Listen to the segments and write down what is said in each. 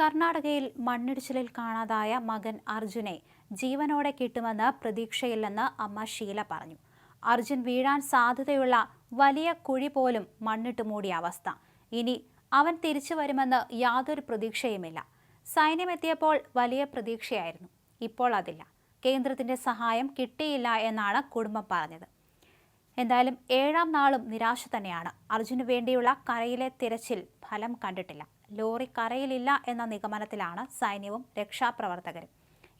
കർണാടകയിൽ മണ്ണിടിച്ചിലിൽ കാണാതായ മകൻ അർജുനെ ജീവനോടെ കിട്ടുമെന്ന് പ്രതീക്ഷയില്ലെന്ന് അമ്മ ഷീല പറഞ്ഞു. അർജുൻ വീഴാൻ സാധ്യതയുള്ള വലിയ കുഴി പോലും മണ്ണിട്ട് മൂടിയ അവസ്ഥ. ഇനി അവൻ തിരിച്ചു വരുമെന്ന് യാതൊരു പ്രതീക്ഷയുമില്ല. സൈന്യമെത്തിയപ്പോൾ വലിയ പ്രതീക്ഷയായിരുന്നു. ഇപ്പോൾ അതില്ല. കേന്ദ്രത്തിന്റെ സഹായം കിട്ടിയില്ല എന്നാണ് കുടുംബം പറഞ്ഞത്. എന്തായാലും ഏഴാം നാളും നിരാശ തന്നെയാണ്. അർജുന് വേണ്ടിയുള്ള കരയിലെ തിരച്ചിൽ ഫലം കണ്ടിട്ടില്ല. ലോറി കരയിലില്ല എന്ന നിഗമനത്തിലാണ് സൈന്യവും രക്ഷാപ്രവർത്തകരും.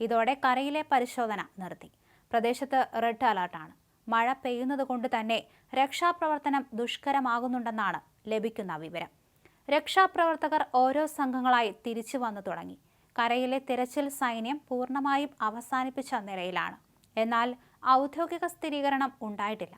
ഇതോടെ കരയിലെ പരിശോധന നിർത്തി. പ്രദേശത്ത് റെഡ് അലർട്ടാണ്. മഴ പെയ്യുന്നത് കൊണ്ട് തന്നെ രക്ഷാപ്രവർത്തനം ദുഷ്കരമാകുന്നുണ്ടെന്നാണ് ലഭിക്കുന്ന വിവരം. രക്ഷാപ്രവർത്തകർ ഓരോ സംഘങ്ങളായി തിരിച്ചു വന്നു തുടങ്ങി. കരയിലെ തിരച്ചിൽ സൈന്യം പൂർണമായും അവസാനിപ്പിച്ച നിലയിലാണ്. എന്നാൽ ഔദ്യോഗിക സ്ഥിരീകരണം ഉണ്ടായിട്ടില്ല.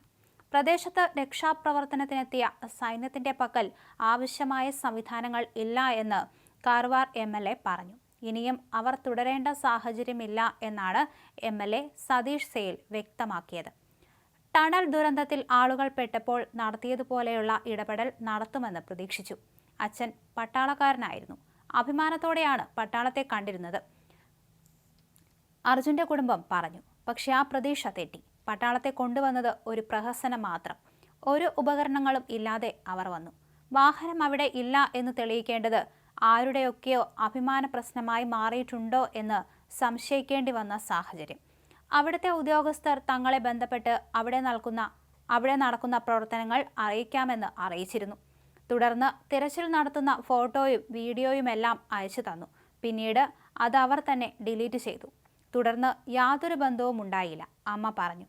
പ്രദേശത്ത് രക്ഷാപ്രവർത്തനത്തിനെത്തിയ സൈന്യത്തിന്റെ പക്കൽ ആവശ്യമായ സംവിധാനങ്ങൾ ഇല്ല എന്ന് കാർവാർ എം എൽ എ പറഞ്ഞു. ഇനിയും അവർ തുടരേണ്ട സാഹചര്യമില്ല എന്നാണ് M L A Satish Sail വ്യക്തമാക്കിയത്. ടണൽ ദുരന്തത്തിൽ ആളുകൾ പെട്ടപ്പോൾ നടത്തിയതുപോലെയുള്ള ഇടപെടൽ നടത്തുമെന്ന് പ്രതീക്ഷിച്ചു. അച്ഛൻ പട്ടാളക്കാരനായിരുന്നു. അഭിമാനത്തോടെയാണ് പട്ടാളത്തെ കണ്ടിരുന്നത്. അർജുന്റെ കുടുംബം പറഞ്ഞു. പക്ഷെ ആ പ്രതീക്ഷ തെറ്റി. പട്ടാളത്തെ കൊണ്ടുവന്നത് ഒരു പ്രഹസനം മാത്രം. ഒരു ഉപകരണങ്ങളും ഇല്ലാതെ അവർ വന്നു. വാഹനം അവിടെ ഇല്ല എന്ന് തെളിയിക്കേണ്ടത് ആരുടെയൊക്കെയോ അഭിമാന പ്രശ്നമായി മാറിയിട്ടുണ്ടോ എന്ന് സംശയിക്കേണ്ടി വന്ന സാഹചര്യം. അവിടുത്തെ ഉദ്യോഗസ്ഥർ തങ്ങളെ ബന്ധപ്പെട്ട് അവിടെ നൽകുന്ന അവിടെ നടക്കുന്ന പ്രവർത്തനങ്ങൾ അറിയിക്കാമെന്ന് അറിയിച്ചിരുന്നു. തുടർന്ന് തിരച്ചിൽ നടത്തുന്ന ഫോട്ടോയും വീഡിയോയുമെല്ലാം അയച്ചു തന്നു. പിന്നീട് അത് അവർ തന്നെ ഡിലീറ്റ് ചെയ്തു. തുടർന്ന് യാതൊരു ബന്ധവും ഉണ്ടായില്ല അമ്മ പറഞ്ഞു.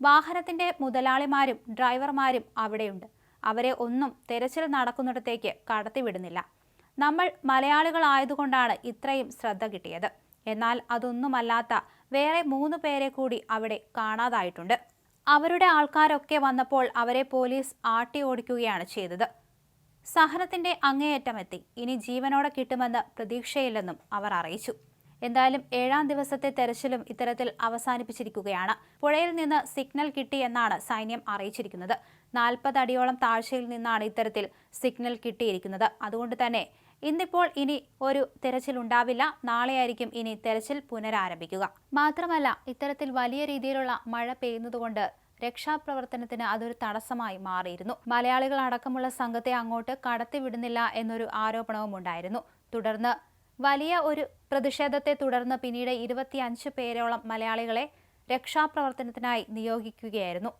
വാഹനത്തിന്റെ മുതലാളിമാരും ഡ്രൈവർമാരും അവിടെയുണ്ട്. അവരെ ഒന്നും തെരച്ചിൽ നടക്കുന്നിടത്തേക്ക് കടത്തിവിടുന്നില്ല. നമ്മൾ മലയാളികളായതുകൊണ്ടാണ് ഇത്രയും ശ്രദ്ധ കിട്ടിയത്. എന്നാൽ അതൊന്നുമല്ലാത്ത വേറെ മൂന്ന് പേരെ കൂടി അവിടെ കാണാതായിട്ടുണ്ട്. അവരുടെ ആൾക്കാരൊക്കെ വന്നപ്പോൾ അവരെ പോലീസ് ആട്ടി ഓടിക്കുകയാണ് ചെയ്തത്. സഹനത്തിന്റെ അങ്ങേയറ്റമെത്തി ഇനി ജീവനോടെ കിട്ടുമെന്ന് പ്രതീക്ഷയില്ലെന്നും അവർ അറിയിച്ചു. എന്തായാലും ഏഴാം ദിവസത്തെ തെരച്ചിലും ഇത്തരത്തിൽ അവസാനിപ്പിച്ചിരിക്കുകയാണ്. പുഴയിൽ നിന്ന് സിഗ്നൽ കിട്ടി എന്നാണ് സൈന്യം അറിയിച്ചിരിക്കുന്നത്. നാൽപ്പത് അടിയോളം താഴ്ചയിൽ നിന്നാണ് ഇത്തരത്തിൽ സിഗ്നൽ കിട്ടിയിരിക്കുന്നത്. അതുകൊണ്ട് തന്നെ ഇന്നിപ്പോൾ ഇനി ഒരു തെരച്ചിൽ ഉണ്ടാവില്ല. നാളെയായിരിക്കും ഇനി തെരച്ചിൽ പുനരാരംഭിക്കുക. മാത്രമല്ല ഇത്തരത്തിൽ വലിയ രീതിയിലുള്ള മഴ പെയ്യുന്നതുകൊണ്ട് രക്ഷാപ്രവർത്തനത്തിന് അതൊരു തടസ്സമായി മാറിയിരുന്നു. മലയാളികൾ അടക്കമുള്ള സംഘത്തെ അങ്ങോട്ട് കടത്തിവിടുന്നില്ല എന്നൊരു ആരോപണവും ഉണ്ടായിരുന്നു തുടർന്ന് വലിയ ഒരു പ്രതിഷേധത്തെ തുടർന്ന് പിന്നീട് ഇരുപത്തിയഞ്ച് പേരോളം മലയാളികളെ രക്ഷാപ്രവർത്തനത്തിനായി നിയോഗിക്കുകയായിരുന്നു.